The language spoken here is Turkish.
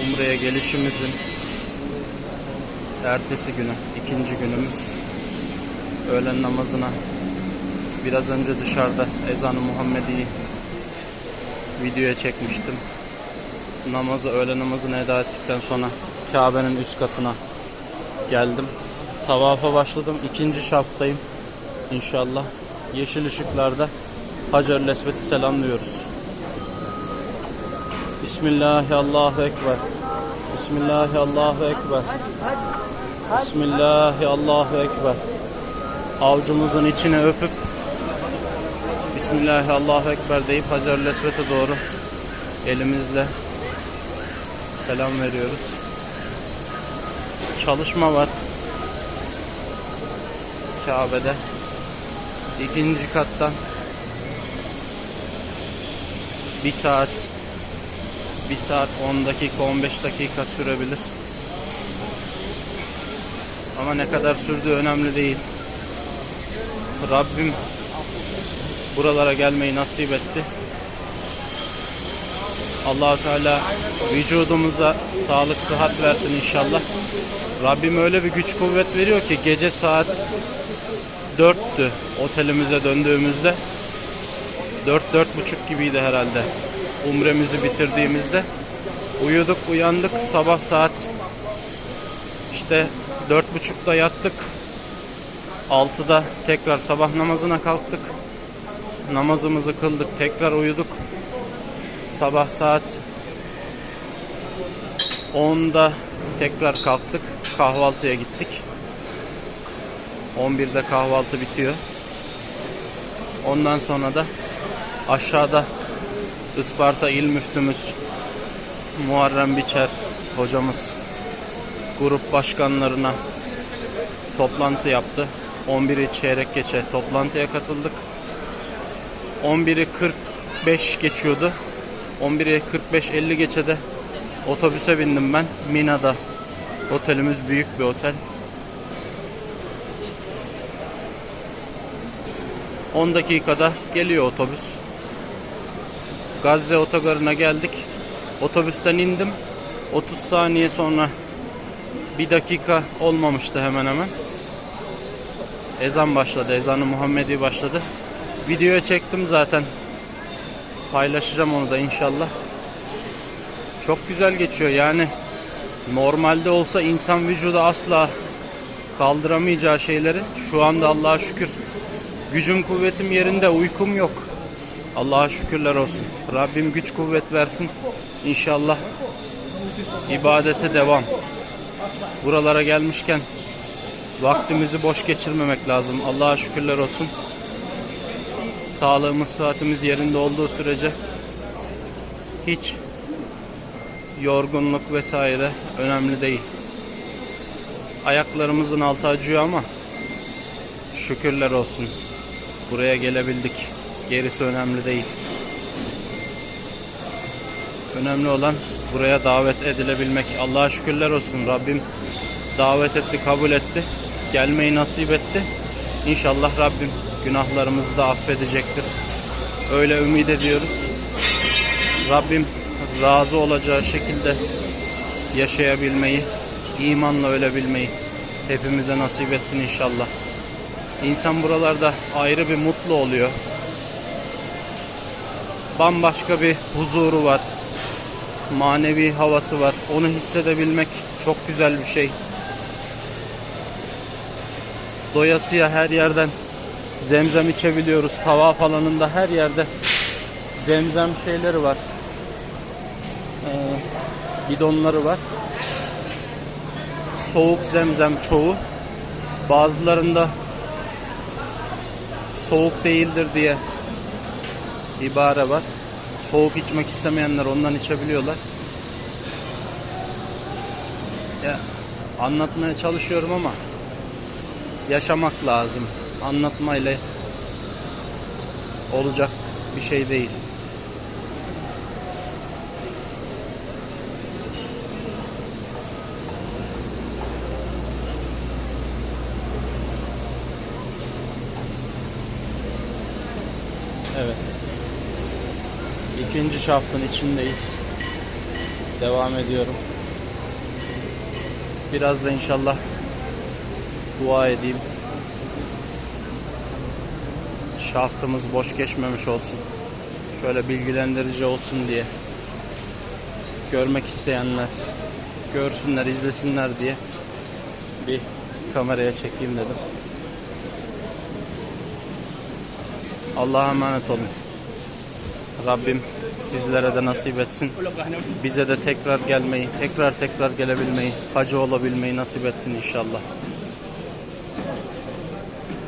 Umre'ye gelişimizin ertesi günü, ikinci günümüz. Öğlen namazına biraz önce dışarıda ezanı Muhammedi'yi videoya çekmiştim. Namazı, öğle namazını eda ettikten sonra Kabe'nin üst katına geldim. Tavafa başladım. İkinci şaftayım. İnşallah. Yeşil ışıklarda Hacer-ül Esved'i selamlıyoruz. Bismillahi Allahu Ekber. Bismillahi Allahu Ekber. Bismillahi Allahu Ekber. Avcumuzun içine öpüp Bismillahi Allahu Ekber deyip Hacer-ül Esved'e doğru elimizle selam veriyoruz. Çalışma var. Kabe'de. İkinci kattan bir saat bir saat 10 dakika 15 dakika sürebilir. Ama ne kadar sürdüğü önemli değil. Rabbim buralara gelmeyi nasip etti. Allahu Teala vücudumuza sağlık sıhhat versin inşallah. Rabbim öyle bir güç kuvvet veriyor ki gece saat 4'tü otelimize döndüğümüzde. 4 dört buçuk gibiydi herhalde. Umremizi bitirdiğimizde uyuduk, uyandık sabah saat işte dört buçukta yattık. 6'da tekrar sabah namazına kalktık. Namazımızı kıldık, tekrar uyuduk. Sabah saat 10'da tekrar kalktık. Kahvaltıya gittik. 11'de kahvaltı bitiyor. Ondan sonra da aşağıda Isparta İl Müftümüz Muharrem Biçer hocamız grup başkanlarına toplantı yaptı. 11'i çeyrek geçe toplantıya katıldık. 11'i 45 geçiyordu. 11'i 45-50 geçe de otobüse bindim ben. Mina'da otelimiz büyük bir otel. 10 dakikada geliyor otobüs. Gazze otogarına geldik. Otobüsten indim. 30 saniye sonra bir dakika olmamıştı hemen hemen. Ezan başladı. Ezanı Muhammedi başladı. Videoya çektim zaten. Paylaşacağım onu da inşallah. Çok güzel geçiyor yani. Normalde olsa insan vücudu asla kaldıramayacağı şeyleri şu anda Allah'a şükür gücüm kuvvetim yerinde uykum yok. Allah'a şükürler olsun. Rabbim güç kuvvet versin. İnşallah ibadete devam. Buralara gelmişken vaktimizi boş geçirmemek lazım. Allah'a şükürler olsun. Sağlığımız, sıhhatimiz yerinde olduğu sürece hiç yorgunluk vesaire önemli değil. Ayaklarımızın altı acıyor ama şükürler olsun. Buraya gelebildik. Gerisi önemli değil. Önemli olan buraya davet edilebilmek. Allah'a şükürler olsun. Rabbim davet etti, kabul etti. Gelmeyi nasip etti. İnşallah Rabbim günahlarımızı da affedecektir. Öyle ümit ediyoruz. Rabbim razı olacağı şekilde yaşayabilmeyi, imanla ölebilmeyi hepimize nasip etsin inşallah. İnsan buralarda ayrı bir mutlu oluyor. Bambaşka bir huzuru var. Manevi havası var. Onu hissedebilmek çok güzel bir şey. Doyasıya her yerden zemzem içebiliyoruz. Tavaf alanında her yerde zemzem şeyleri var. Ee, bidonları var. Soğuk zemzem çoğu. Bazılarında soğuk değildir diye ibare var. Soğuk içmek istemeyenler ondan içebiliyorlar. Ya anlatmaya çalışıyorum ama yaşamak lazım. Anlatmayla olacak bir şey değil. Evet. İkinci şaftın içindeyiz. Devam ediyorum. Biraz da inşallah dua edeyim. Şaftımız boş geçmemiş olsun. Şöyle bilgilendirici olsun diye. Görmek isteyenler görsünler, izlesinler diye bir kameraya çekeyim dedim. Allah'a emanet olun. Rabbim sizlere de nasip etsin. Bize de tekrar gelmeyi, tekrar tekrar gelebilmeyi, hacı olabilmeyi nasip etsin inşallah.